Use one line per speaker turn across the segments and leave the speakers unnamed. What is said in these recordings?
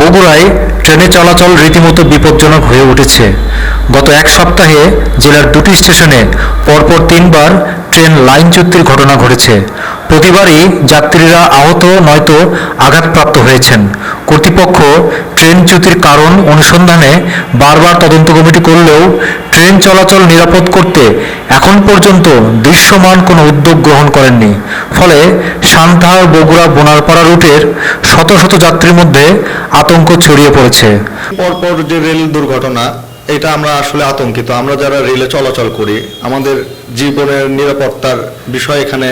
বগুড়ায় ট্রেনে চলাচল রীতিমতো বিপজ্জনক হয়ে উঠেছে। গত এক সপ্তাহে জেলার দুটি স্টেশনে পরপর তিনবার ট্রেন লাইনচ্যুতির ঘটনা ঘটেছে। প্রতিবারই যাত্রীরা আহত নয়তো আঘাতপ্রাপ্ত হয়েছেন। কর্তৃপক্ষ ট্রেনচ্যুতির কারণ অনুসন্ধানে বারবার তদন্ত কমিটি করলেও ট্রেন চলাচল নিরাপদ করতে এখন পর্যন্ত দৃশ্যমান কোনো উদ্যোগ গ্রহণ করেননি। ফলে সান্তাহার বগুড়া বোনারপাড়া রুটের শত শত যাত্রীর মধ্যে আতঙ্ক ছড়িয়ে পড়েছে।
পরপর যে রেল দুর্ঘটনা, এটা আমরা আসলে আতঙ্কিত। আমরা যারা রেলে চলাচল করি, আমাদের জীবনের নিরাপত্তার বিষয় এখানে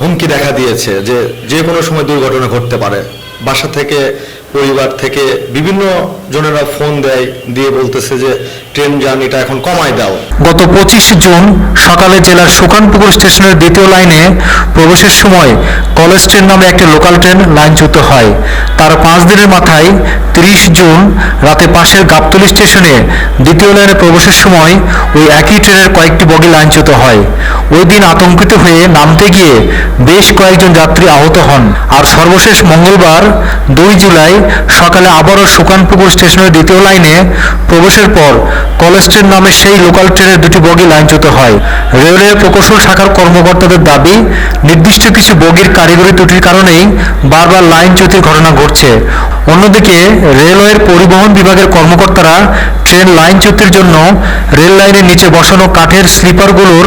হুমকি দেখা দিয়েছে যে যে কোনো সময় দুর্ঘটনা ঘটতে পারে। বাসা থেকে পরিবার থেকে বিভিন্ন জনেরা ফোন দেয়, দিয়ে বলতেছে যে ট্রেন জার্নিটা এখন কমায় দাও।
গত পঁচিশ জুন সকালে জেলার সুকানপুকুর স্টেশনের দ্বিতীয় লাইনে প্রবেশের সময় কলেজ ট্রেন নামে একটি লোকাল ট্রেন লাইনচ্যুত হয়। তার পাঁচ দিনের মাথায় তিরিশ জুন রাতে পাশের গাবতলী স্টেশনে দ্বিতীয় লাইনে প্রবেশের সময় ওই একই ট্রেনের কয়েকটি বগি লাইনচ্যুত হয়। ওই দিন আতঙ্কিত হয়ে নামতে গিয়ে বেশ কয়েকজন যাত্রী আহত হন। আর সর্বশেষ মঙ্গলবার দুই জুলাই সকালে আবারও সুকানপুকুর স্টেশনের দ্বিতীয় লাইনে প্রবেশের পর কলেজ ট্রেন নামে সেই লোকাল ট্রেনের দুটি বগি লাইনচ্যুত হয়। রেলওয়ে প্রকৌশল শাখার কর্মকর্তাদের দাবি, নির্দিষ্ট কিছু বগির কারিগরি ত্রুটির কারণেই বারবার লাইনচ্যুতির ঘটনা ঘটছে। অন্যদিকে রেলওয়ের পরিবহন বিভাগের কর্মকর্তারা ট্রেন লাইনচ্যুতির জন্য রেল লাইনের নিচে বসানো কাঠের স্লিপারগুলোর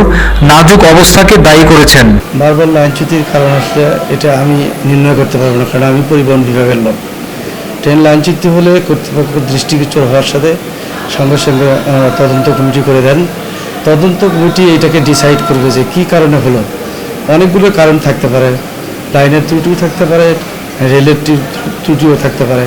নাজুক অবস্থাকে দায়ী করেছেন।
বারবার লাইনচ্যুতির কারণ আসলে এটা আমি নির্ণয় করতে পারব না, কারণ আমি পরিবহন বিভাগের লোক। ট্রেন লাইনচ্যুতি হলে কর্তৃপক্ষ দৃষ্টিগোচর হওয়ার সাথে সঙ্গে সঙ্গে তদন্ত কমিটি করে দেন। তদন্ত কমিটি এটাকে ডিসাইড করবে যে কি কারণে হলো। অনেকগুলো কারণ থাকতে পারে। লাইনের ত্রুটিও থাকতে পারে, রেলের ত্রুটিও থাকতে পারে।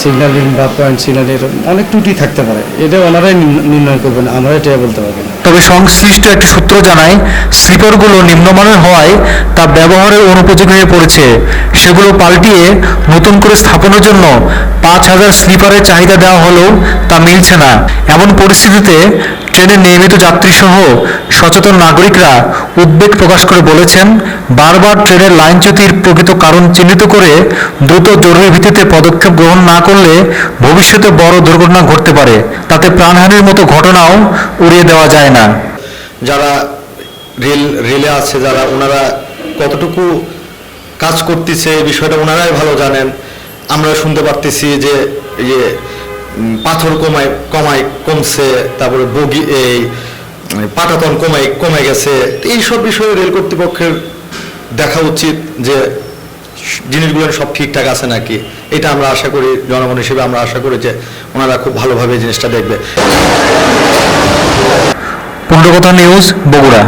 সিগন্যালিং বা পয়েন্ট সিগন্যালের অনেক ত্রুটি থাকতে পারে। এটা ওনারাই নির্ণয় করবেন আমরা এটা বলতে পারব না।
তবে সংশ্লিষ্ট একটি সূত্র জানায়, স্লিপারগুলো নিম্নমানের হওয়ায় তা ব্যবহারের অনুপযোগী হয়ে পড়েছে। সেগুলো পাল্টিয়ে নতুন করে স্থাপনের জন্য পাঁচ হাজার স্লিপারের চাহিদা দেওয়া হলেও তা মিলছে না। এমন পরিস্থিতিতে ট্রেনের নিয়মিত যাত্রীসহ সচেতন নাগরিকরা উদ্বেগ প্রকাশ করে বলেছেন, বারবার ট্রেনের লাইনচ্যুতির প্রকৃত কারণ চিহ্নিত করে দ্রুত জরুরি ভিত্তিতে পদক্ষেপ গ্রহণ না করলে ভবিষ্যতে বড় দুর্ঘটনা ঘটতে পারে। তাতে প্রাণহানির মতো ঘটনাও উড়িয়ে দেওয়া যায় না।
যারা রেল, রেলে আছে, যারা ওনারা কতটুকু কাজ করতেছে বিষয়টা ওনারাই ভালো জানেন। আমরা শুনতে পারতেছি যে ইয়ে পাথর কমায় কমায়, কমছে, তারপরে বগি, এই পাটাতন কমায়, কমে গেছে। তো এইসব বিষয়ে রেল কর্তৃপক্ষের দেখা উচিত যে, জিনিসগুলো সব ঠিকঠাক আছে নাকি? এটা আমরা আশা করি, জনগণ হিসেবে আমরা আশা করি যে, ওনারা খুব ভালোভাবে জিনিসটা দেখবে।
পনেরো নিউজ, বগুড়া।